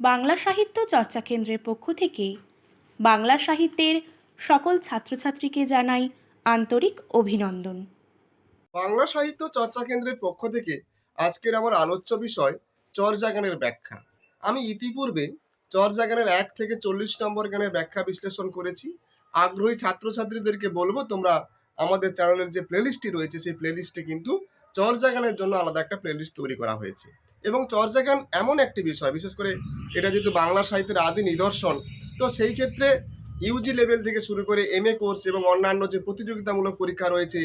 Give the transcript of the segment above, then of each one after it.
বাংলা সাহিত্য চর্চা কেন্দ্রের পক্ষ থেকে বাংলা সাহিত্যের সকল ছাত্রছাত্রীকে জানাই আন্তরিক অভিনন্দন। বাংলা সাহিত্য চর্চা কেন্দ্রের পক্ষ থেকে আজকের আমার আলোচ্য বিষয় চরজাগানের ব্যাখ্যা। আমি ইতিপূর্বে চরজাগানের এক থেকে চল্লিশ নম্বর গানের ব্যাখ্যা বিশ্লেষণ করেছি। আগ্রহী ছাত্রছাত্রীদেরকে বলব, তোমরা আমাদের চ্যানেলের যে প্লেলিস্টটি রয়েছে, সেই প্লেলিস্টে কিন্তু চরজাগানের জন্য আলাদা একটা প্লেলিস্ট তৈরি করা হয়েছে। এবং চরজাগান এমন একটি বিষয়, বিশেষ করে এটা যেহেতু বাংলা সাহিত্যের আদি নিদর্শন, তো সেই ক্ষেত্রে ইউজি লেভেল থেকে শুরু করে এম এ কোর্স এবং অন্যান্য যে প্রতিযোগিতামূলক পরীক্ষা রয়েছে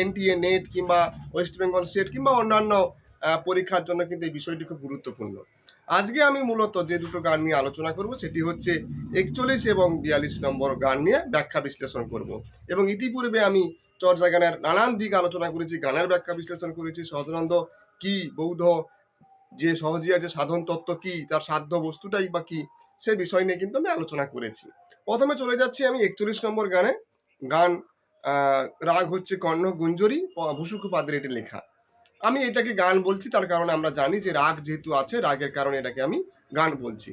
এনটিএ নেট কিংবা ওয়েস্ট বেঙ্গল স্টেট কিংবা অন্যান্য পরীক্ষার জন্য কিন্তু এই বিষয়টি খুব গুরুত্বপূর্ণ। আজকে আমি মূলত যে দুটো গান নিয়ে আলোচনা করব, সেটি হচ্ছে একচল্লিশ এবং বিয়াল্লিশ নম্বর গান নিয়ে ব্যাখ্যা বিশ্লেষণ করব। এবং ইতিপূর্বে আমি চর্যা গানের নানান দিক আলোচনা করেছি, গানের ব্যাখ্যা বিশ্লেষণ করেছি, সহজানন্দ, কি, বৌদ্ধ যে সহজিয়া যে সাধন তত্ত্ব কি, তার সাধ্য বস্তুটাই বা কি, সে বিষয় নিয়ে কিন্তু আমি আলোচনা করেছি। প্রথমে চলে যাচ্ছি আমি একচল্লিশ নম্বর গানে। গান রাগ হচ্ছে কর্ণ, গুঞ্জরি ভুসুকু পাদের এটি লেখা। আমি এটাকে গান বলছি, তার কারণে আমরা জানি যে রাগ যেহেতু আছে, রাগের কারণে এটাকে আমি গান বলছি।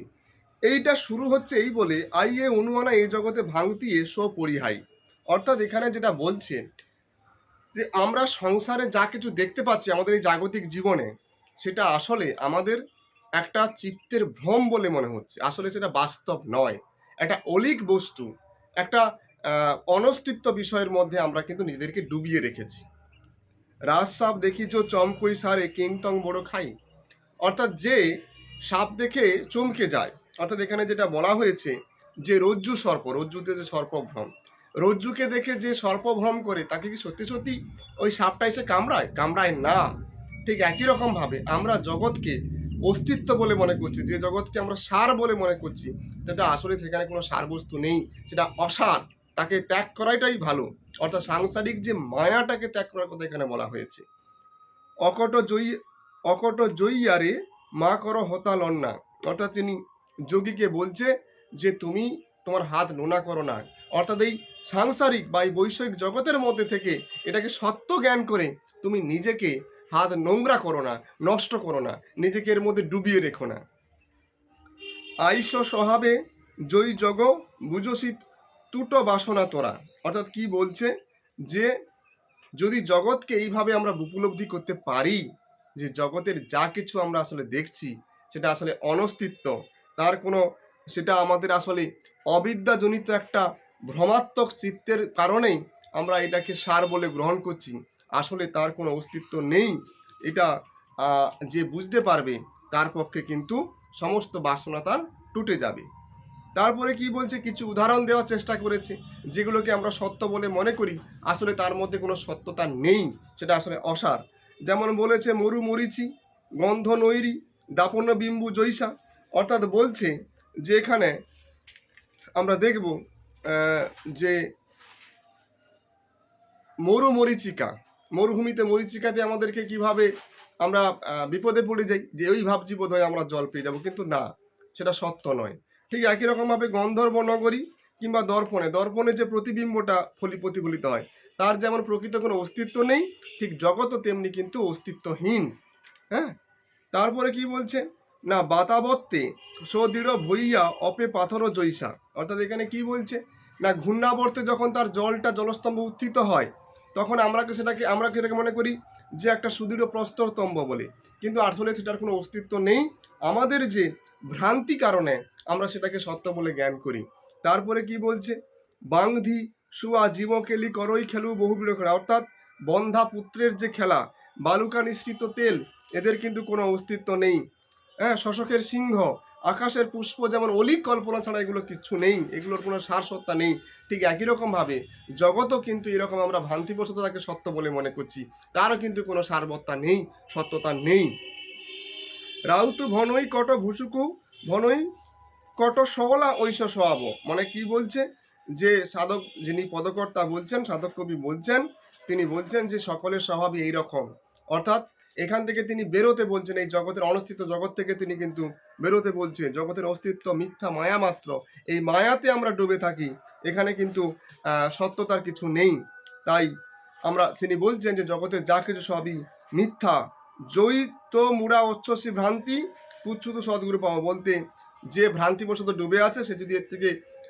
এইটা শুরু হচ্ছে এই বলে, আইয়ে অনুমানা এই জগতে ভাঙতি এসো পরিহাই। অর্থাৎ এখানে যেটা বলছে, যে আমরা সংসারে যা কিছু দেখতে পাচ্ছি আমাদের এই জাগতিক জীবনে সেটা আসলে আমাদের একটা চিত্তের ভ্রম বলে মনে হচ্ছে। আসলে সেটা বাস্তব নয়। একটা অলিক বস্তু, একটা অনস্তিত্ব বিষয়ের মধ্যে আমরা কিন্তু নিজেদেরকে ডুবিয়ে রেখেছি। রাজ সাপ দেখি যে চমকই সারে কিংতং বড় খাই। অর্থাৎ যে সাপ দেখে চমকে যায়। অর্থাৎ এখানে যেটা বলা হয়েছে যে রজ্জু সর্প, রজ্জুতে যে সর্পভ্রম। রজ্জুকে দেখে যে সর্পভ্রম করে, তাকে কি সত্যি সত্যি ওই সাপটা এসে কামড়ায়? কামড়ায় না। ঠিক একই রকম ভাবে আমরা জগৎকে অস্তিত্ব বলে মনে করছি, যে জগৎকে আমরা সার বলে মনে করছি, সেটা আসলে সেখানে কোনো সার বস্তু নেই, সেটা অসার, তাকে ত্যাগ করাটাই ভালো। অর্থাৎ সাংসারিক যে মায়াটাকে ত্যাগ করার কথা এখানে বলা হয়েছে। অকট জয়ী অকট জয়ী আরে মা করো হতা লন্না। অর্থাৎ তিনি যোগীকে বলছে যে তুমি তোমার হাত নোনা করো না। অর্থাৎ এই সাংসারিক বা এই বৈষয়িক জগতের মধ্যে থেকে এটাকে সত্য জ্ঞান করে তুমি নিজেকে হাত নোংরা করো না, নষ্ট করো না, নিজেকে এর মধ্যে ডুবিয়ে রেখো না। আইস স্বভাবে জয়ী জগ বুঝসিত তুটো বাসনা তোরা। অর্থাৎ কি বলছে? যে যদি জগৎকে এইভাবে আমরা উপলব্ধি করতে পারি, যে জগতের যা কিছু আমরা আসলে দেখছি, সেটা আসলে অনস্তিত্ব, তার কোনো, সেটা আমাদের আসলে অবিদ্যাজনিত একটা ভ্রমাত্মক চিত্তের কারণেই আমরা এটাকে সার বলে গ্রহণ করছি। আসলে তার কোনো অস্তিত্ব নেই। এটা যে বুঝতে পারবে তার পক্ষে কিন্তু সমস্ত বাসনা তার টুটে যাবে। তারপরে কি বলছে? কিছু উদাহরণ দেওয়ার চেষ্টা করেছে, যেগুলোকে আমরা সত্য বলে মনে করি। আসলে তার মধ্যে কোনো সত্যতা নেই, সেটা আসলে অসার। যেমন বলেছে, মরু মরিচি, গন্ধ নৈরি, দাপন্য বিম্বু জৈসা। অর্থাৎ বলছে যে এখানে আমরা দেখব যে মরু মরিচিকা মরুভূমিতে মরিচিকাতে আমাদেরকে কীভাবে আমরা বিপদে পড়ে যাই, যে ওই ভাবছি বোধ হয় আমরা জল পেয়ে যাব, কিন্তু না, সেটা সত্য নয়। ঠিক একই রকমভাবে গন্ধর্ব নগরী কিংবা দর্পণে দর্পণে যে প্রতিবিম্বটা ফলি প্রতিফলিত হয়, তার যেমন প্রকৃত কোনো অস্তিত্ব নেই, ঠিক জগৎও তেমনি কিন্তু অস্তিত্বহীন হ্যাঁ? তারপরে কি বলছে? না বাতাবত্তে সদৃঢ় ভইয়া অপে পাথর জৈসা। অর্থাৎ এখানে কি বলছে? না, ঘূর্ণাবর্তে যখন তার জলটা জলস্তম্ভ উত্থিত হয় তখন আমরা সেটাকে আমরা কি মনে করি যে একটা সুদৃঢ় প্রস্তরতম্ভ বলে। কিন্তু আসলে সেটার কোনো অস্তিত্ব নেই। আমাদের যে ভ্রান্তি কারণে আমরা সেটাকে সত্য বলে জ্ঞান করি। তারপরে কি বলছে? বাংধি সুয়া জীবকেলি করই খেলু বহু বিড়করা অর্থাৎ বন্ধা পুত্রের যে খেলা, বালুকা নিঃসৃত তেল, এদের কিন্তু কোনো অস্তিত্ব নেই। হ্যাঁ শশকের সিংহ আকাশের পুষ্প যেমন অলিক কল্পনা ছাড়া এগুলো কিচ্ছু নেই, এগুলোর কোনো সার সত্তা নেই। ঠিক একই রকমভাবে জগতও কিন্তু এরকম আমরা ভ্রান্তিবশত তাকে সত্য বলে মনে করছি। তারও কিন্তু কোনো সারবত্তা নেই, সত্যতা নেই। রাউতু ভনই কট ভুসুকু ভনই কট সগলা ঐশ সহাব মানে কি বলছে? যে সাধক যিনি পদকর্তা বলছেন, সাধক কবি বলছেন, তিনি বলছেন যে সকলের স্বভাবই এই রকম অর্থাৎ এখান থেকে তিনি বেরোতে বলছেন, এই জগতের অনস্তিত্ব জগৎ থেকে তিনি কিন্তু বেরোতে বলছেন, জগতের অস্তিত্ব মিথ্যা, মায়া মাত্র। এই মায়াতে আমরা ডুবে থাকি, এখানে কিন্তু সত্যতার কিছু নেই। তাই আমরা, তিনি বলছেন যে জগতের যা কিছু সবই মিথ্যা। জয়িত মুড়া অচ্ছসী ভ্রান্তি কুচ্ছুত সদ্গুরু পাবো বলতে, যে ভ্রান্তিবশত ডুবে আছে, সে যদি এর থেকে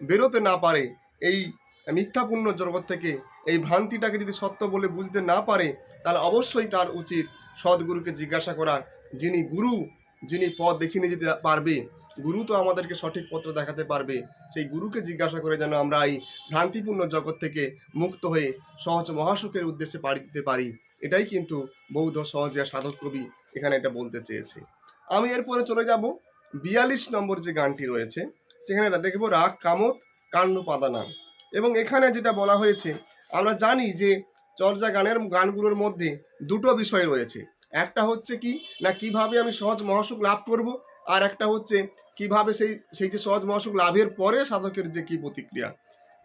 বেরোতে না পারে, এই মিথ্যাপূর্ণ জগৎ থেকে, এই ভ্রান্তিটাকে যদি সত্য বলে বুঝতে না পারে, তাহলে অবশ্যই তার উচিত সদ্গুরুকে জিজ্ঞাসা করা যিনি গুরু, যিনি পথ দেখিয়ে নিয়ে যেতে পারবে, গুরু তো আমাদেরকে সঠিক পত্র দেখাতে পারবে। সেই গুরুকে জিজ্ঞাসা করে যেন আমরা এই ভ্রান্তিপূর্ণ জগৎ থেকে মুক্ত হয়ে সহজ মহাসুখের উদ্দেশ্যে পাড়ি দিতে পারি। এটাই কিন্তু বৌদ্ধ সহজিয়া সাধক কবি এখানে এটা বলতে চেয়েছে। আমি এরপরে চলে যাব। বিয়াল্লিশ নম্বর যে গানটি রয়েছে, সেখানে দেখব, রাগ কামত কাণ্ড পাদানা এবং এখানে যেটা বলা হয়েছে, আমরা জানি যে চর্যা গানের গানগুলোর মধ্যে দুটো বিষয় রয়েছে। একটা হচ্ছে কি, না কীভাবে আমি সহজ মহাসুখ লাভ করব, আর একটা হচ্ছে কীভাবে সেই সেই যে সহজ মহাসুখ লাভের পরে সাধকের যে কি প্রতিক্রিয়া।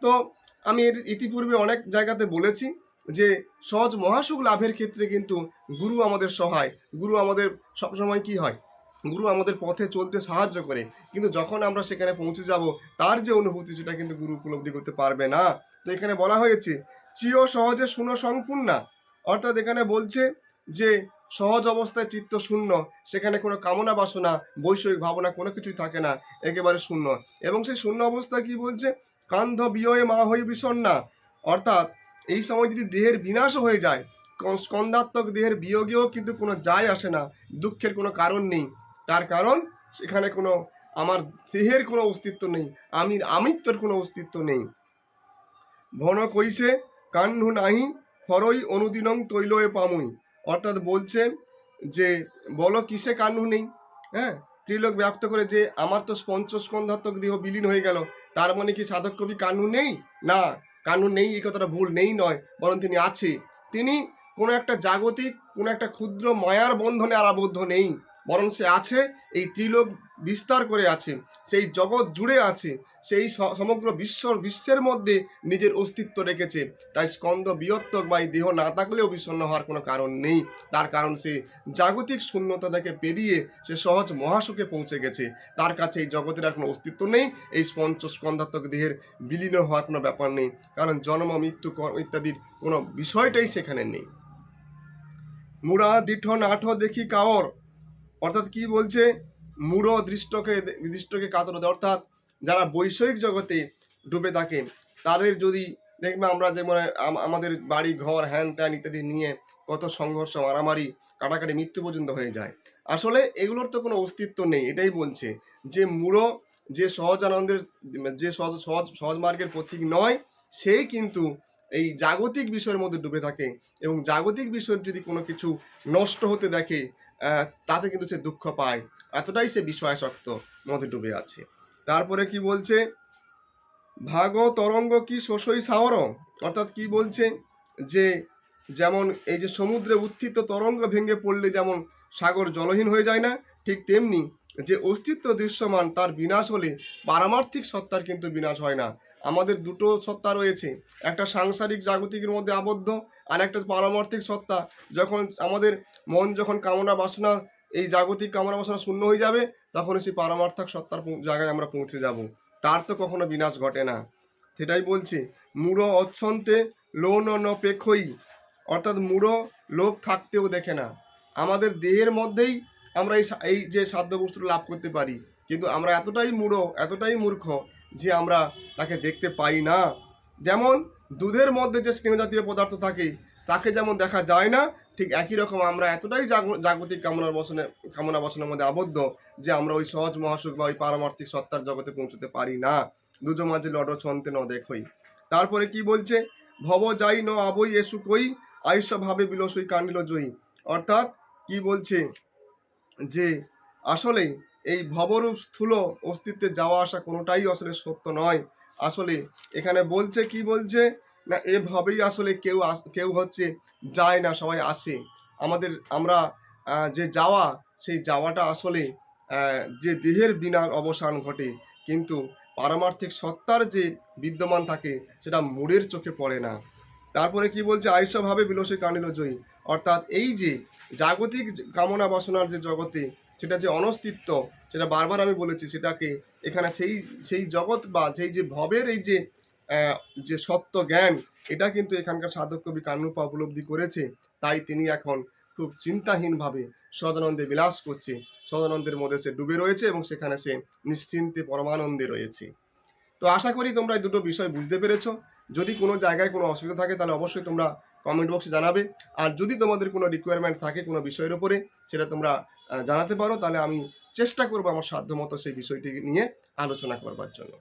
তো আমি এর ইতিপূর্বে অনেক জায়গাতে বলেছি যে সহজ মহাসুখ লাভের ক্ষেত্রে কিন্তু গুরু আমাদের সহায়। গুরু আমাদের সবসময় কি হয়? গুরু আমাদের পথে চলতে সাহায্য করে। কিন্তু যখন আমরা সেখানে পৌঁছে যাব, তার যে অনুভূতি, সেটা কিন্তু গুরু উপলব্ধি করতে পারবে না। তো এখানে বলা হয়েছে চিও সহজে শুনো সংপূর্ণা অর্থাৎ এখানে বলছে যে, সহজ অবস্থায় চিত্ত শূন্য, সেখানে কোনো কামনা বাসনা, বৈষয়িক ভাবনা কোনো কিছুই থাকে না, একেবারে শূন্য। এবং সেই শূন্য অবস্থা কি বলছে? কান্ধ বিয়ে মা হই বিষণ্ণা। অর্থাৎ এই সময় যদি দেহের বিনাশও হয়ে যায় ক- স্কন্ধাত্মক দেহের বিয়োগেও কিন্তু কোনো যায় আসে না, দুঃখের কোনো কারণ নেই। তার কারণ, সেখানে কোনো আমার দেহের কোনো অস্তিত্ব নেই, আমি আমিত্বর কোনো অস্তিত্ব নেই। ভন কইছে কাহ্নু নাহি ফরই অনুদিনং তৈলয়ে পামুই। অর্থাৎ বলছে যে, বলো কিসে কাহ্নু নেই? হ্যাঁ? ত্রিলোক ব্যাপ্ত করে যে, আমার তো পঞ্চস্কন্ধাত্মক দেহ বিলীন হয়ে গেল। তার মানে কি সাধক কবি কানু নেই? না কানু নেই, এই কথাটা ভুল, নেই নয়, বরং তিনি আছে। তিনি কোনো একটা জাগতিক, কোনো একটা ক্ষুদ্র মায়ার বন্ধনে আর আবদ্ধ নেই। বরং সে আছে, এই ত্রিলোক বিস্তার করে আছে, সেই জগৎ জুড়ে আছে, সেই সমগ্র বিশ্ব বিশ্বের মধ্যে নিজের অস্তিত্ব রেখেছে। তাই স্কন্দ বিয়ত্তক বা এই দেহ না থাকলেও বিষণ্ণ হওয়ার কোনো কারণ নেই। তার কারণ সে জাগতিক শূন্যতা থেকে পেরিয়ে সে সহজ মহাসুখে পৌঁছে গেছে। তার কাছে এই জগতের আর কোনো অস্তিত্ব নেই, এই পঞ্চস্কন্ধাত্মক দেহের বিলীন হওয়ার কোনো ব্যাপার নেই, কারণ জন্ম, মৃত্যু ইত্যাদির কোনো বিষয়টাই সেখানে নেই। মুড়া দৃঢ় নাঠ দেখি, কাওর অর্থাৎ কি বলছে? মূঢ় দৃষ্টকে দৃষ্টকে কাতরতে অর্থাৎ যারা বৈষয়িক জগতে ডুবে থাকে, তাদের যদি দেখবে আমরা যেমন আম- আমাদের বাড়ি, ঘর, হ্যান ত্যান ইত্যাদি নিয়ে কত সংঘর্ষ, মারামারি, কাটাকাটি, মৃত্যু পর্যন্ত হয়ে যায়। আসলে এগুলোর তো কোনো অস্তিত্ব নেই, এটাই বলছে যে মূঢ় যে সহজ আনন্দের, যে সহজ সহজ সহজ মার্গের পথিক নয় সেই কিন্তু এই জাগতিক বিষয়ের মধ্যে ডুবে থাকে এবং জাগতিক বিষয়ের যদি কোনো কিছু নষ্ট হতে দেখে তাতে কিন্তু সে দুঃখ পায়। এতটাই সে বিষয়াসক্ত মধ্যে ডুবে আছে। তারপরে কি বলছে? ভাগ তরঙ্গ কি শোষই সাওর? অর্থাৎ কি বলছে? যে যেমন এই যে সমুদ্রে উত্থিত তরঙ্গ ভেঙে পড়লে যেমন সাগর জলহীন হয়ে যায় না, ঠিক তেমনি যে অস্তিত্ব দৃশ্যমান তার বিনাশ হলে পারমার্থিক সত্তার কিন্তু বিনাশ হয় না। আমাদের দুটো সত্তা রয়েছে। একটা সাংসারিক জাগতিকের মধ্যে আবদ্ধ, আর একটা পারমার্থিক সত্তা। যখন আমাদের মন যখন কামনা বাসনা, এই জাগতিক কামনা বাসনা শূন্য হয়ে যাবে, তখন সেই পারমার্থক সত্তার জায়গায় আমরা পৌঁছে যাব। তার তো কখনো বিনাশ ঘটে না। সেটাই বলছে, মূঢ় অচ্ছন্তে লোন ন পেক্ষই। অর্থাৎ মূঢ় লোক থাকতেও দেখে না। আমাদের দেহের মধ্যেই আমরা এই এই যে সাধ্য বস্তু লাভ করতে পারি। কিন্তু আমরা এতটাই মূঢ়, এতটাই মূর্খ যে আমরা তাকে দেখতে পাই না। যেমন দুধের মধ্যে যে স্নেহ জাতীয় পদার্থ থাকে, তাকে যেমন দেখা যায় না, ঠিক একই রকম আমরা এতটাই জাগতিক কামনার বসনে, কামনা বসনের মধ্যে আবদ্ধ যে আমরা ওই সহজ মহাসুখ বা ওই পারমার্থিক সত্তার জগতে পৌঁছতে পারি না। দুজো মাঝে লড ছন্তে ন দেখই। তারপরে কি বলছে? ভব যাই ন আবই এসু কই, আয়ুষ্য ভাবে বিলসই কান্ডিল জয়ী। অর্থাৎ কি বলছে? যে আসলে এই ভবরূপ স্থূল অস্তিত্বে যাওয়া আসা কোনোটাই আসলে সত্য নয়। আসলে এখানে বলছে কি বলছে? না, এভাবেই আসলে কেউ কেউ হচ্ছে যায় না, সবাই আসে। আমাদের, আমরা যে যাওয়া, সেই যাওয়াটা আসলে যে দেহের বিনার অবসান ঘটে, কিন্তু পারমার্থিক সত্তার যে বিদ্যমান থাকে, সেটা মুড়ের চোখে পড়ে না। তারপরে কি বলছে? আয়ুষ্যভাবে বিলসে কানিল জয়ী। অর্থাৎ এই যে জাগতিক কামনা বাসনার যে জগতে সেটা যে অনস্তিত্ব, সেটা বারবার আমি বলেছি, সেটাকে এখানে সেই সেই জগৎ বা সেই যে ভবের এই যে যে সত্য জ্ঞান, এটা কিন্তু এখানকার সাধক কবি কান্নুপা উপলব্ধি করেছে। তাই তিনি এখন খুব চিন্তাহীনভাবে সদানন্দে বিলাস করছে। সদানন্দের মধ্যে সে ডুবে রয়েছে এবং সেখানে সে নিশ্চিন্তে পরমানন্দে রয়েছে। তো আশা করি তোমরা এই দুটো বিষয় বুঝতে পেরেছ। যদি কোনো জায়গায় কোনো অসুবিধা থাকে, তাহলে অবশ্যই তোমরা কমেন্ট বক্সে জানাবে। আর যদি তোমাদের কোনো রিকোয়ারমেন্ট থাকে কোনো বিষয়ের উপরে, সেটা তোমরা জানাতে পারো তাহলে আমি চেষ্টা করব আমার সাধ্যমতো সেই বিষয়টি নিয়ে আলোচনা করবার জন্য।